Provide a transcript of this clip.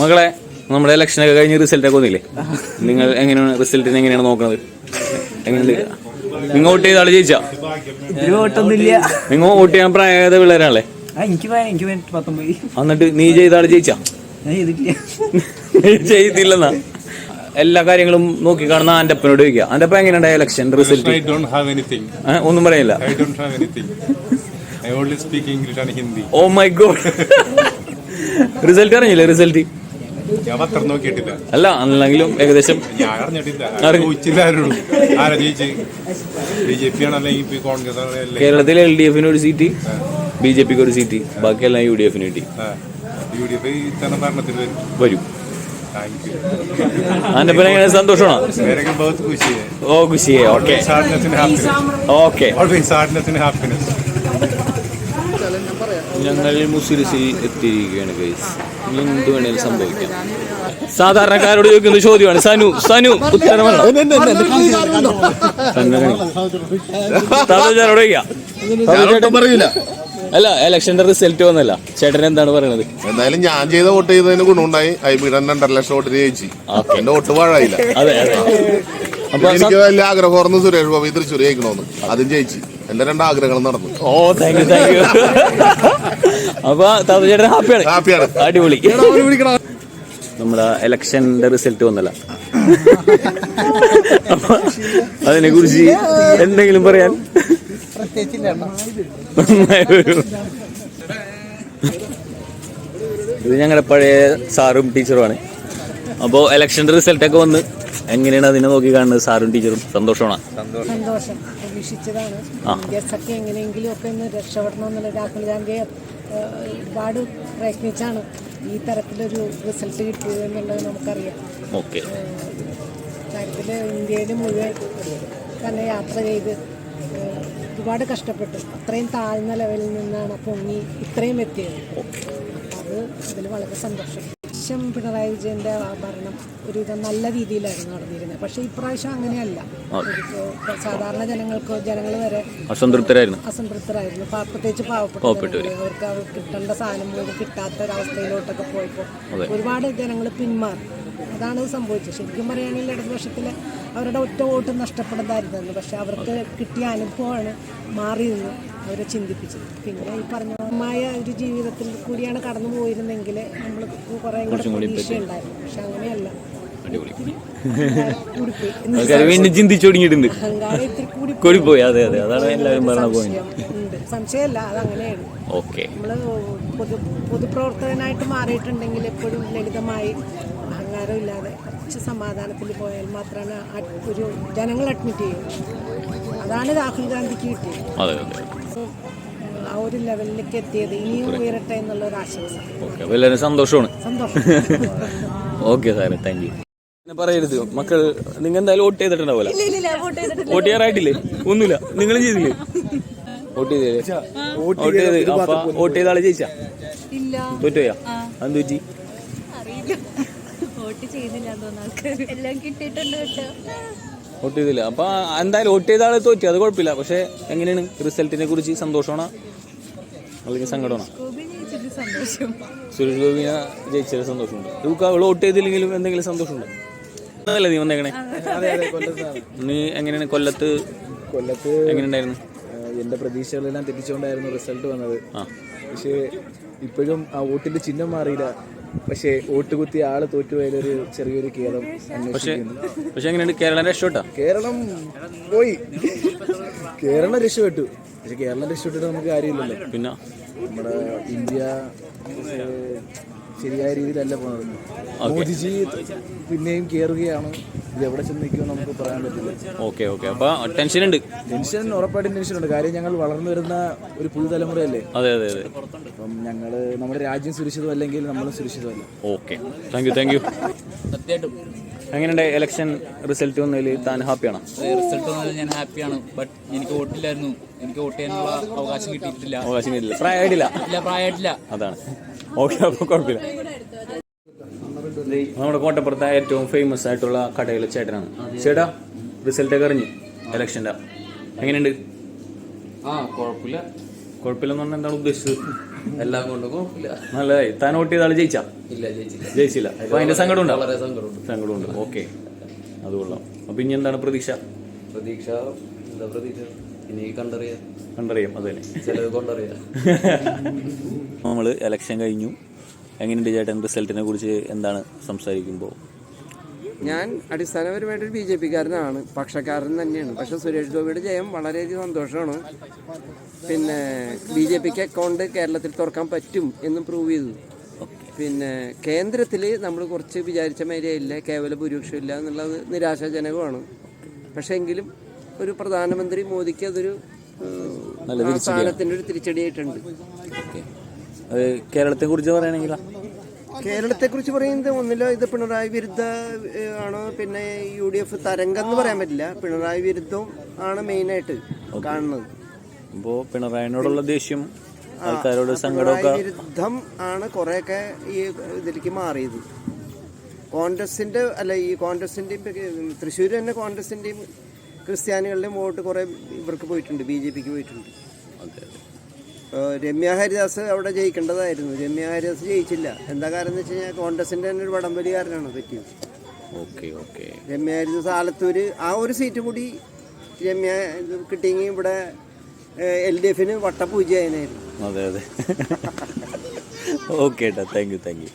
മകളെ നമ്മുടെ ഇലക്ഷനൊക്കെ കഴിഞ്ഞ് റിസൾട്ട് ഒക്കെ വന്നില്ലേ? നിങ്ങൾ എങ്ങനെയാണ് റിസൾട്ടിനെ എങ്ങനെയാണ് നോക്കുന്നത് എങ്ങനെയുണ്ട്? നിങ്ങൾ വോട്ട് ചെയ്ത ആൾ ജയിച്ചാ നിങ്ങൾ വോട്ട് ചെയ്യാൻ പ്രായത പിള്ളേരാണല്ലേ? പത്തൊമ്പത്. എന്നിട്ട് നീ ചെയ്ത ആൾ ജയിച്ചാ ചെയ്തില്ലെന്നാ? എല്ലാ കാര്യങ്ങളും നോക്കി കാണുന്ന ആന്റെ അപ്പനോട് ചോദിക്കുക ആന്റെ അപ്പ എങ്ങനെയുണ്ടായ election result I don't have anything. ഒന്നും പറയില്ല I don't have anything. I only speak English and oh my god result അറിഞ്ഞില്ലേ റിസൾട്ട് ഞാൻ പത്രം നോക്കിയിട്ടില്ല. അല്ല അല്ലെങ്കിലും ഏകദേശം ഞാൻ അറിഞ്ഞിട്ടില്ല. അറിഞ്ഞു. ചോദിച്ചില്ല ആരോടും. ആരാ ജയിച്ച്? ബി ജെ പി ആണോ അല്ലെങ്കിൽ കോൺഗ്രസ് കേരളത്തിൽ എൽ ഡി എഫിന് ഒരു സീറ്റ് ബി ജെ പിക്ക് ഒരു സീറ്റ് ബാക്കിയെല്ലാം യു ഡി എഫിന് കിട്ടി. യു ഡി എഫ് തന്നെ ഭരണത്തിൽ വരും? പിന്നെ എങ്ങനെ സന്തോഷമാണോ? ഓ ഖുഷിയെ ഓക്കെ ഓക്കെ ഞങ്ങൾ മുസിരിസിൽ എത്തിയിരിക്കുകയാണ് ഗൈസ് ഇനി എന്ത് വേണേലും സംഭവിക്കാം. സാധാരണക്കാരോട് ചോദിക്കുന്ന ചോദ്യമാണ് സനു സനു ഉത്തരം. പറയില്ല അല്ല ഇലക്ഷന്റെ റിസൾട്ട് വന്നല്ല ചേട്ടൻ എന്താണ് പറയുന്നത് എന്തായാലും ഞാൻ ചെയ്ത വോട്ട് ചെയ്തതിന് ഗുണമുണ്ടായി. ഐബിയുടെ രണ്ടര ലക്ഷം വോട്ട് ജയിച്ചു. എന്റെ വോട്ട് വാഴായില്ല. അതെ അതെ. അപ്പൊ എനിക്ക് വലിയ ആഗ്രഹമായിരുന്നു സുരേഷ് ഗോപി തൃശ്ശൂർ ജയിക്കണമെന്ന് അതും ജയിച്ചു. എന്റെ രണ്ട് ആഗ്രഹങ്ങളും നടന്നു. Oh thank you thank you അപ്പൊ താത്താച്ചേട്ടൻ ഹാപ്പിയാണ്. ഹാപ്പിയാണ്. അടിപൊളി. നമ്മുടെ ഇലക്ഷന്റെ റിസൾട്ട് വന്നല്ല. അപ്പൊ അതിനെ കുറിച്ച് എന്തെങ്കിലും പറയാൻ. ഇത് ഞങ്ങളുടെ പഴയ സാറും ടീച്ചറുമാണ്. അപ്പോൾ ഇലക്ഷന്റെ റിസൾട്ട് ഒക്കെ വന്ന് എങ്ങനെയാണ് അതിനെ നോക്കി കാണുന്നത് സാറും ടീച്ചറും? സന്തോഷമാണ്? സന്തോഷം. പ്രതീക്ഷിച്ചതാണ്. എങ്ങനെയെങ്കിലും ഒക്കെ ഒന്ന് രക്ഷപ്പെടണമെന്നുള്ള രാഹുൽ ഗാന്ധിയെ ഒരുപാട് പ്രയത്നിച്ചാണ് ഈ തരത്തിലൊരു റിസൾട്ട് കിട്ടിയത് എന്നുള്ളത് നമുക്കറിയാം. ഓക്കെ. കാര്യത്തിൽ ഇന്ത്യയിൽ മുഴുവൻ തന്നെ യാത്ര ചെയ്ത് ഒരുപാട് കഷ്ടപ്പെട്ടു. അത്രയും താഴ്ന്ന ലെവലിൽ നിന്നാണ് പൊങ്ങി ഇത്രയും എത്തിയത്. അത് അതിൽ വളരെ സന്തോഷം. പ്രാവശ്യം പിണറായി വിജയന്റെ ഭരണം ഒരുവിധം നല്ല രീതിയിലായിരുന്നു നടന്നിരുന്നത്. പക്ഷേ ഇപ്രാവശ്യം അങ്ങനെയല്ല. സാധാരണ ജനങ്ങൾക്കോ ജനങ്ങൾ വരെ അസംതൃപ്തരായിരുന്നു. അസംതൃപ്തരായിരുന്നു. പ്രത്യേകിച്ച് പാവപ്പെട്ട. അവർക്ക് അവർ കിട്ടേണ്ട സാധനം പോലും കിട്ടാത്ത ഒരവസ്ഥയിലോട്ടൊക്കെ പോയപ്പോൾ ഒരുപാട് ജനങ്ങൾ പിന്മാറി. അതാണ് സംഭവിച്ചത്. ശരിക്കും പറയുകയാണെങ്കിൽ ഇടതുപക്ഷത്തിൽ അവരുടെ ഒറ്റ വോട്ട് നഷ്ടപ്പെടുന്നതായിരുന്നു. പക്ഷെ അവർക്ക് കിട്ടിയ അനുഭവമാണ് മാറി നിന്ന് അവരെ ചിന്തിപ്പിച്ചത്. പിന്നെ ഈ പറഞ്ഞമായ ഒരു ജീവിതത്തിൽ കൂടിയാണ് കടന്നു പോയിരുന്നെങ്കിൽ നമ്മൾ കുറേ കൂടെ പ്രതീക്ഷയുണ്ടായിരുന്നു പക്ഷെ അങ്ങനെയല്ല. ചിന്തിച്ചു തുടങ്ങിയിട്ടുണ്ട്. കൂടിപ്പോയി. അതെ അതെ. അതാണ് എല്ലാവരും പറഞ്ഞ പോയിന്റ് ഉണ്ട്. സംശയമല്ല അതങ്ങനെയാണ് ഓക്കെ നമ്മൾ പൊതു പൊതുപ്രവർത്തകനായിട്ട് മാറിയിട്ടുണ്ടെങ്കിൽ എപ്പോഴും ലളിതമായി അഹങ്കാരം ഇല്ലാതെ കുറച്ച് സമാധാനത്തിൽ പോയാൽ മാത്രമാണ് ഒരു ജനങ്ങൾ അഡ്മിറ്റ് ചെയ്യും. അതാണ് രാഹുൽ ഗാന്ധിക്ക് കിട്ടിയത്. ആ ഒരു ലെവലിലേക്ക് എത്തിയത് ഇനിയും ഉയരട്ടെ എന്നുള്ള ഒരു ആശംസ എല്ലാവരും സന്തോഷമാണ്. സന്തോഷം. ഓക്കെ സാറേ താങ്ക് യു പിന്നെ പറയരുത് മക്കൾ നിങ്ങൾ എന്തായാലും വോട്ട് ചെയ്തിട്ടുണ്ടാവില്ല വോട്ട് ചെയ്യാറായിട്ടില്ലേ? ഒന്നുമില്ല നിങ്ങൾ ചെയ്തില്ലേ? വോട്ട് ചെയ്തില്ലേ വോട്ട് ചെയ്ത് അപ്പൊ വോട്ട് ചെയ്ത ആൾ ജയിച്ചാ? ഇല്ല. തോറ്റുപോയാ എന്ത് വോട്ട് ചെയ്യുന്നില്ല തോന്നുന്നു എല്ലാം കിട്ടിയിട്ടുണ്ട് കേട്ടോ. വോട്ട് ചെയ്തില്ല. അപ്പൊ എന്തായാലും വോട്ട് ചെയ്ത ആൾ തോറ്റി. അത് കുഴപ്പമില്ല. പക്ഷെ എങ്ങനെയാണ് റിസൾട്ടിനെ കുറിച്ച് സന്തോഷമാണോ? അല്ലെങ്കിൽ സങ്കടമാണോ? ജയിച്ചത് സുരേഷ് ഗോപിനെ ജയിച്ചതിൽ സന്തോഷമുണ്ട്. നമുക്ക് അവൾ വോട്ട് ചെയ്തില്ലെങ്കിലും എന്തെങ്കിലും സന്തോഷമുണ്ടോ? അതല്ലേ നീ വന്നേക്കണേ? നീ എങ്ങനെയാണ് കൊല്ലത്ത്? കൊല്ലത്ത് എങ്ങനെയുണ്ടായിരുന്നു? എന്റെ പ്രതീക്ഷകളെല്ലാം തെറ്റിച്ചുകൊണ്ടായിരുന്നു റിസൾട്ട് വന്നത്. പക്ഷേ ഇപ്പോഴും ആ വോട്ടിന്റെ ചിഹ്നം മാറിയില്ല. പക്ഷേ വോട്ട് കുത്തി ആൾ തോറ്റുപോയൊരു ചെറിയൊരു കേരളം പക്ഷേ എങ്ങനെയുണ്ട്? കേരളം രക്ഷപ്പെട്ടോ? കേരളം പോയി. കേരളം രക്ഷപ്പെട്ടു. പക്ഷെ കേരളം രക്ഷപ്പെട്ടിട്ട് നമുക്ക് കാര്യമില്ലല്ലോ. പിന്നെ? നമ്മുടെ ഇന്ത്യ ശരിയായ രീതിയിലല്ല പോകുന്നത് മോദിജി പിന്നെയും കയറുകയാണ് ഇത് എവിടെ ചെന്ന് നമുക്ക് പറയാൻ പറ്റില്ല. Okay okay. അപ്പൊ ടെൻഷൻ ഉണ്ട് ടെൻഷൻ ഉറപ്പായിട്ടും ടെൻഷനുണ്ട്. കാര്യം ഞങ്ങൾ വളർന്നു വരുന്ന ഒരു പുതുതലമുറയല്ലേ? അതെ അതെ അതെ. അപ്പം ഞങ്ങൾ നമ്മുടെ രാജ്യം സുരക്ഷിതമല്ലെങ്കിൽ നമ്മളും സുരക്ഷിതമല്ല. Okay. Thank you thank you സത്യമായിട്ടും. എങ്ങനെയുണ്ട് ഇലക്ഷൻ റിസൾട്ട് വന്നതിൽ താൻ ഹാപ്പിയാണോ? റിസൾട്ട് വന്നതിൽ ഞാൻ ഹാപ്പിയാണ്. ബട്ട് എനിക്ക് വോട്ടില്ലായിരുന്നു. എനിക്ക് വോട്ട് ചെയ്യാനുള്ള അവകാശം കിട്ടിയിട്ടില്ല. അവകാശം കിട്ടില്ല പ്രായമായിട്ടില്ല. ഇല്ല പ്രായമായിട്ടില്ല. അതാണ്. ഓക്കെ അപ്പോൾ കുഴപ്പമില്ല. നമ്മുടെ കോട്ടപ്പുറത്തെ ഏറ്റവും ഫേമസ് ആയിട്ടുള്ള കടയിലെ ചേട്ടനാണ്. ചേട്ടാ റിസൾട്ട് ഒക്കെ അറിഞ്ഞു? ഇലക്ഷന്റെ എങ്ങനെയുണ്ട്? ആ കുഴപ്പമില്ല കുഴപ്പമില്ലെന്ന് പറഞ്ഞാൽ എന്താണ് ഉദ്ദേശിച്ചത്? എല്ലാം കൊണ്ടും കുഴപ്പമില്ല നല്ലതായി. താൻ വോട്ട് ചെയ്ത ആൾ ജയിച്ചാ? ഇല്ല ജയിച്ചില്ല. ജയിച്ചില്ല. അപ്പൊ അതിന്റെ സങ്കടം ഉണ്ടോ വളരെ സങ്കടമുണ്ട്. സങ്കടമുണ്ട്. ഓക്കെ. അത് കൊള്ളാം. അപ്പൊ ഇനി എന്താണ് പ്രതീക്ഷ? പ്രതീക്ഷ എന്താ പ്രതീക്ഷ? ഇനി കണ്ടറിയാം. കണ്ടറിയാം അത് തന്നെ. ചിലത് കൊണ്ടറിയാം. നമ്മൾ ഇലക്ഷൻ കഴിഞ്ഞു. എങ്ങനെയുണ്ട് ചേട്ടൻ റിസൾട്ടിനെ കുറിച്ച് എന്താണ് സംസാരിക്കുമ്പോൾ ഞാൻ അടിസ്ഥാനപരമായിട്ട് ഒരു ബി ജെ പിക്കാരനാണ്. പക്ഷക്കാരൻ തന്നെയാണ്. പക്ഷെ സുരേഷ് ഗോപിയുടെ ജയം വളരെയധികം സന്തോഷമാണ്. പിന്നെ ബി ജെ പിക്ക് അക്കൗണ്ട് കേരളത്തിൽ തുറക്കാൻ പറ്റും എന്ന് പ്രൂവ് ചെയ്തു. പിന്നെ കേന്ദ്രത്തിൽ നമ്മൾ കുറച്ച് വിചാരിച്ച മേലെയില്ല കേവല ഭൂരിപക്ഷം ഇല്ല എന്നുള്ളത് നിരാശാജനകമാണ്. പക്ഷേ എങ്കിലും ഒരു പ്രധാനമന്ത്രി മോദിക്ക് അതൊരു സ്ഥാനത്തിന്റെ ഒരു തിരിച്ചടിയായിട്ടുണ്ട്. കേരളത്തെ കുറിച്ച് പറയുകയാണെങ്കിൽ കേരളത്തെ കുറിച്ച് പറയുന്നത് ഒന്നില്ല ഇത് പിണറായി വിരുദ്ധ ആണ്. പിന്നെ യു ഡി എഫ് തരംഗം എന്ന് പറയാൻ പറ്റില്ല. പിണറായി വിരുദ്ധം ആണ് മെയിനായിട്ട് കാണുന്നത്. അപ്പോൾ പിണറായിനോടുള്ള ദേഷ്യം ആൾക്കാരോട് സങ്കടമൊക്കെ? വിരുദ്ധം ആണ് കുറെയൊക്കെ ഈ ഇതിലേക്ക് മാറിയത്. കോൺഗ്രസിന്റെ അല്ല ഈ കോൺഗ്രസിന്റെയും തൃശ്ശൂർ തന്നെ കോൺഗ്രസിന്റെയും ക്രിസ്ത്യാനികളുടെയും വോട്ട് കുറെ ഇവർക്ക് പോയിട്ടുണ്ട്. ബി ജെ പിക്ക് പോയിട്ടുണ്ട്. രമ്യ ഹരിദാസ് അവിടെ ജയിക്കേണ്ടതായിരുന്നു. രമ്യ ഹരിദാസ് ജയിച്ചില്ല. എന്താ കാരണം എന്ന് വെച്ച് കഴിഞ്ഞാൽ കോൺഗ്രസിന്റെ തന്നെ ഒരു വടംവലിക്കാരനാണ് പറ്റിയത് ഓക്കെ ഓക്കെ. രമ്യ ഹരിദാസ് ആലത്തൂര് ആ ഒരു സീറ്റ് കൂടി രമ്യ കിട്ടിയെങ്കിൽ ഇവിടെ എൽ ഡി എഫിന് വട്ടപൂജയായിരുന്നു അതെ അതെ. ഓക്കെ ഏട്ടാ. Thank you thank you.